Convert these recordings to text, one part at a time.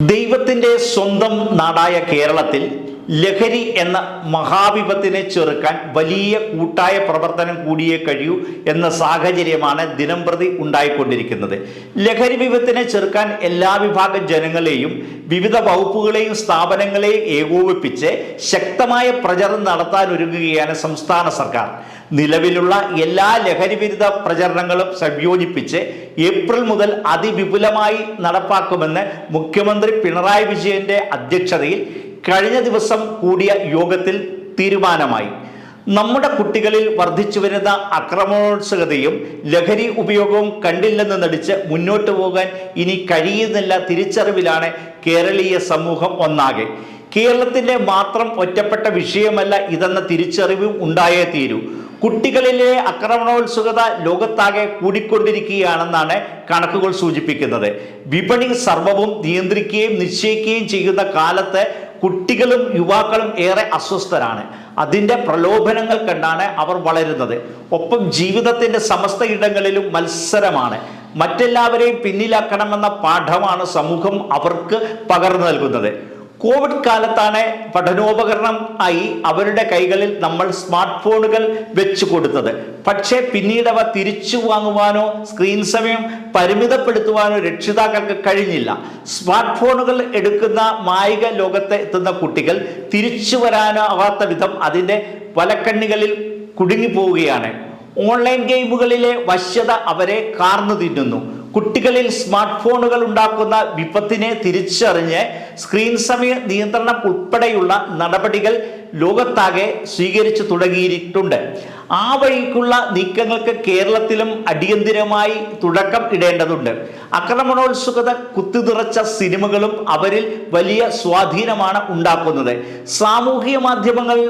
ദൈവത്തിന്റെ സ്വന്തം നാടായ കേരളത്തിൽ ലഹരി എന്ന മഹാവിപത്തിനെ ചെറുക്കാൻ വലിയ കൂട്ടായ പ്രവർത്തനം കൂടിയേ കഴിയൂ എന്ന സാഹചര്യമാണ് ദിനം പ്രതി ഉണ്ടായിക്കൊണ്ടിരിക്കുന്നത്. ലഹരി വിപത്തിനെ ചെറുക്കാൻ എല്ലാ വിഭാഗം ജനങ്ങളെയും വിവിധ വകുപ്പുകളെയും സ്ഥാപനങ്ങളെയും ഏകോപിപ്പിച്ച് ശക്തമായ പ്രചരണം നടത്താൻ ഒരുങ്ങുകയാണ് സംസ്ഥാന സർക്കാർ. നിലവിലുള്ള എല്ലാ ലഹരി വിരുദ്ധ പ്രചരണങ്ങളും സംയോജിപ്പിച്ച് ഏപ്രിൽ മുതൽ അതിവിപുലമായി നടപ്പാക്കുമെന്ന് മുഖ്യമന്ത്രി പിണറായി വിജയന്റെ അധ്യക്ഷതയിൽ കഴിഞ്ഞ ദിവസം കൂടിയ യോഗത്തിൽ തീരുമാനമായി. നമ്മുടെ കുട്ടികളിൽ വർദ്ധിച്ചു വരുന്ന അക്രമോത്സുകതയും ലഹരി ഉപയോഗവും കണ്ടില്ലെന്ന് നടിച്ച് മുന്നോട്ട് പോകാൻ ഇനി കഴിയുന്നില്ല തിരിച്ചറിവിലാണ് കേരളീയ സമൂഹം ഒന്നാകെ. കേരളത്തിന്റെ മാത്രം ഒറ്റപ്പെട്ട വിഷയമല്ല ഇതെന്ന തിരിച്ചറിവും ഉണ്ടായേ തീരൂ. കുട്ടികളിലെ ആക്രമണോത്സുകത ലോകത്താകെ കൂടിക്കൊണ്ടിരിക്കുകയാണെന്നാണ് കണക്കുകൾ സൂചിപ്പിക്കുന്നത്. വിപണി സർവവും നിയന്ത്രിക്കുകയും നിശ്ചയിക്കുകയും ചെയ്യുന്ന കാലത്ത് കുട്ടികളും യുവാക്കളും ഏറെ അസ്വസ്ഥരാണ്. അതിന്റെ പ്രലോഭനങ്ങൾ കണ്ടാണ് അവർ വളരുന്നത്. ഒപ്പം ജീവിതത്തിന്റെ സമസ്ത ഇടങ്ങളിലും മത്സരമാണ്. മറ്റെല്ലാവരെയും പിന്നിലാക്കണമെന്ന പാഠമാണ് സമൂഹം അവർക്ക് പകർന്നു നൽകുന്നത്. കോവിഡ് കാലത്താണ് പഠനോപകരണം ആയി അവരുടെ കൈകളിൽ നമ്മൾ സ്മാർട്ട് ഫോണുകൾ വെച്ചു കൊടുത്തത്. പക്ഷേ പിന്നീട് അവ തിരിച്ചു വാങ്ങുവാനോ സ്ക്രീൻ സമയം പരിമിതപ്പെടുത്തുവാനോ രക്ഷിതാക്കൾക്ക് കഴിഞ്ഞില്ല. സ്മാർട്ട് ഫോണുകൾ എടുക്കുന്ന മായിക ലോകത്ത് എത്തുന്ന കുട്ടികൾ തിരിച്ചു വരാനാവാത്ത വിധം അതിന്റെ വലക്കണ്ണികളിൽ കുടുങ്ങിപ്പോവുകയാണ്. ഓൺലൈൻ ഗെയിമുകളിലെ വശ്യത അവരെ കാർന്നു തിന്നുന്നു. കുട്ടികളിൽ സ്മാർട്ട് ഫോണുകൾ ഉണ്ടാക്കുന്ന വിപത്തിനെ തിരിച്ചറിഞ്ഞ് സ്ക്രീൻ സമയ നിയന്ത്രണം ഉൾപ്പെടെയുള്ള നടപടികൾ ലോകത്താകെ സ്വീകരിച്ചു തുടങ്ങിയിട്ടുണ്ട്. ആ വഴിക്കുള്ള നീക്കങ്ങൾക്ക് കേരളത്തിലും അടിയന്തിരമായി തുടക്കം ഇടേണ്ടതുണ്ട്. ആക്രമണോത്സുകത കുത്തിനിറച്ച സിനിമകളും അവരിൽ വലിയ സ്വാധീനമാണ് ഉണ്ടാക്കുന്നത്. സാമൂഹിക മാധ്യമങ്ങൾ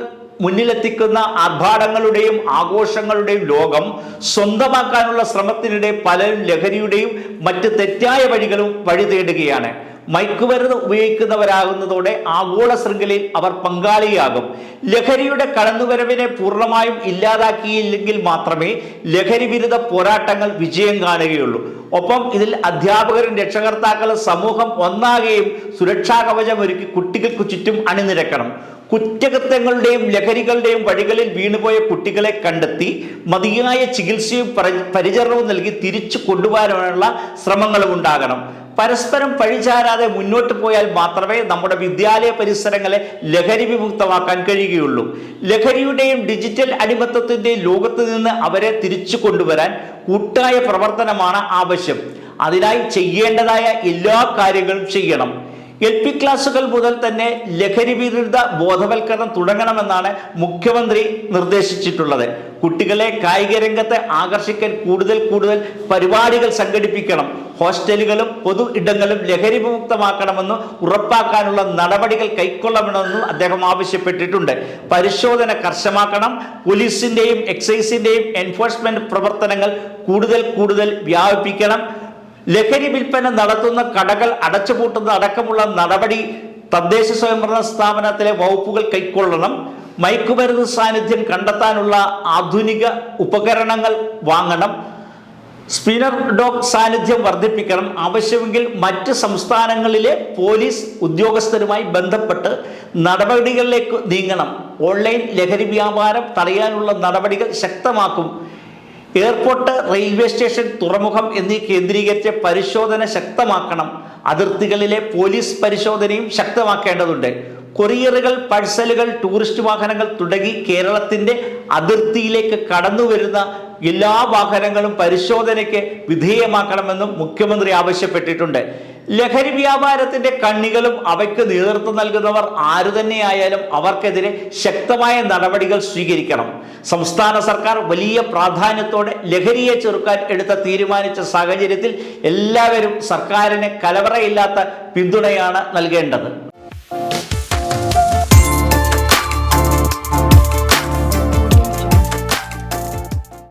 മുന്നിലെത്തിക്കുന്ന ആർഭാടങ്ങളുടെയും ആഘോഷങ്ങളുടെയും ലോകം സ്വന്തമാക്കാനുള്ള ശ്രമത്തിനിടെ പലരും ലഹരിയുടെയും മറ്റ് തെറ്റായ വഴികളും വഴി തേടുകയാണ്. മയക്കുമരുന്ന് ഉപയോഗിക്കുന്നവരാകുന്നതോടെ ആഗോള ശൃംഖലയിൽ അവർ പങ്കാളിയാകും. ലഹരിയുടെ കടന്നുവരവിനെ പൂർണമായും ഇല്ലാതാക്കിയില്ലെങ്കിൽ മാത്രമേ ലഹരി വിരുദ്ധ പോരാട്ടങ്ങൾ വിജയം കാണുകയുള്ളൂ. ഒപ്പം ഇതിൽ അധ്യാപകരും രക്ഷകർത്താക്കളും സമൂഹം ഒന്നാകെയും സുരക്ഷാ കവചം ഒരുക്കി കുട്ടികൾക്ക് ചുറ്റും അണിനിരക്കണം. കുറ്റകൃത്യങ്ങളുടെയും ലഹരികളുടെയും വഴികളിൽ വീണുപോയ കുട്ടികളെ കണ്ടെത്തി മതിയായ ചികിത്സയും പരിചരണവും നൽകി തിരിച്ചു കൊണ്ടുവരാനുള്ള ശ്രമങ്ങളും ഉണ്ടാകണം. പരസ്പരം പഴിചാരാതെ മുന്നോട്ട് പോയാൽ മാത്രമേ നമ്മുടെ വിദ്യാലയ പരിസരങ്ങളെ ലഹരി വിമുക്തമാക്കാൻ കഴിയുകയുള്ളൂ. ലഹരിയുടെയും ഡിജിറ്റൽ അടിമത്തത്തിന്റെയും ലോകത്ത് നിന്ന് അവരെ തിരിച്ചു കൊണ്ടുവരാൻ കൂട്ടായ പ്രവർത്തനമാണ് ആവശ്യം. അതിനായി ചെയ്യേണ്ടതായ എല്ലാ കാര്യങ്ങളും ചെയ്യണം. എൽ പി ക്ലാസുകൾ മുതൽ തന്നെ ലഹരി വിരുദ്ധ ബോധവൽക്കരണം തുടങ്ങണമെന്നാണ് മുഖ്യമന്ത്രി നിർദ്ദേശിച്ചിട്ടുള്ളത്. കുട്ടികളെ കായിക രംഗത്തെ ആകർഷിക്കാൻ കൂടുതൽ കൂടുതൽ പരിപാടികൾ സംഘടിപ്പിക്കണം. ഹോസ്റ്റലുകളും പൊതു ഇടങ്ങളും ലഹരി വിമുക്തമാക്കണമെന്ന് ഉറപ്പാക്കാനുള്ള നടപടികൾ കൈക്കൊള്ളണമെന്നും അദ്ദേഹം ആവശ്യപ്പെട്ടിട്ടുണ്ട്. പരിശോധന കർശനമാക്കണം പോലീസിന്റെയും എക്സൈസിന്റെയും എൻഫോഴ്സ്മെന്റ് പ്രവർത്തനങ്ങൾ കൂടുതൽ കൂടുതൽ വ്യാപിപ്പിക്കണം. ലഹരി വിൽപ്പന നടത്തുന്ന കടകൾ അടച്ചുപൂട്ടുന്ന അടക്കമുള്ള നടപടി തദ്ദേശ സ്വയംഭരണ സ്ഥാപനത്തിലെ വകുപ്പുകൾ കൈക്കൊള്ളണം. മയക്കുമരുന്ന് സാന്നിധ്യം കണ്ടെത്താനുള്ള ആധുനിക ഉപകരണങ്ങൾ വാങ്ങണം. സ്പിനർ ഡോഗ് സാന്നിധ്യം വർദ്ധിപ്പിക്കണം. ആവശ്യമെങ്കിൽ മറ്റ് സംസ്ഥാനങ്ങളിലെ പോലീസ് ഉദ്യോഗസ്ഥരുമായി ബന്ധപ്പെട്ട് നടപടികളിലേക്ക് നീങ്ങണം. ഓൺലൈൻ ലഹരി വ്യാപാരം തടയാനുള്ള നടപടികൾ ശക്തമാക്കും. എയർപോർട്ട് റെയിൽവേ സ്റ്റേഷൻ തുറമുഖം എന്നീ കേന്ദ്രീകരിച്ച് പരിശോധന ശക്തമാക്കണം. അതിർത്തികളിലെ പോലീസ് പരിശോധനയും ശക്തമാക്കേണ്ടതുണ്ട്. കൊറിയറുകൾ പഴ്സലുകൾ ടൂറിസ്റ്റ് വാഹനങ്ങൾ തുടങ്ങി കേരളത്തിന്റെ അതിർത്തിയിലേക്ക് കടന്നു വരുന്ന എല്ലാ വാഹനങ്ങളും പരിശോധനയ്ക്ക് വിധേയമാക്കണമെന്നും മുഖ്യമന്ത്രി ആവശ്യപ്പെട്ടിട്ടുണ്ട്. ലഹരി വ്യാപാരത്തിന്റെ കണ്ണികളും അവയ്ക്ക് നേതൃത്വം നൽകുന്നവർ ആരു തന്നെയായാലും അവർക്കെതിരെ ശക്തമായ നടപടികൾ സ്വീകരിക്കണം. സംസ്ഥാന സർക്കാർ വലിയ പ്രാധാന്യത്തോടെ ലഹരിയെ ചെറുക്കാൻ എടുത്ത തീരുമാനിച്ച സാഹചര്യത്തിൽ എല്ലാവരും സർക്കാരിന് കലവറയില്ലാത്ത പിന്തുണയാണ് നൽകേണ്ടത്.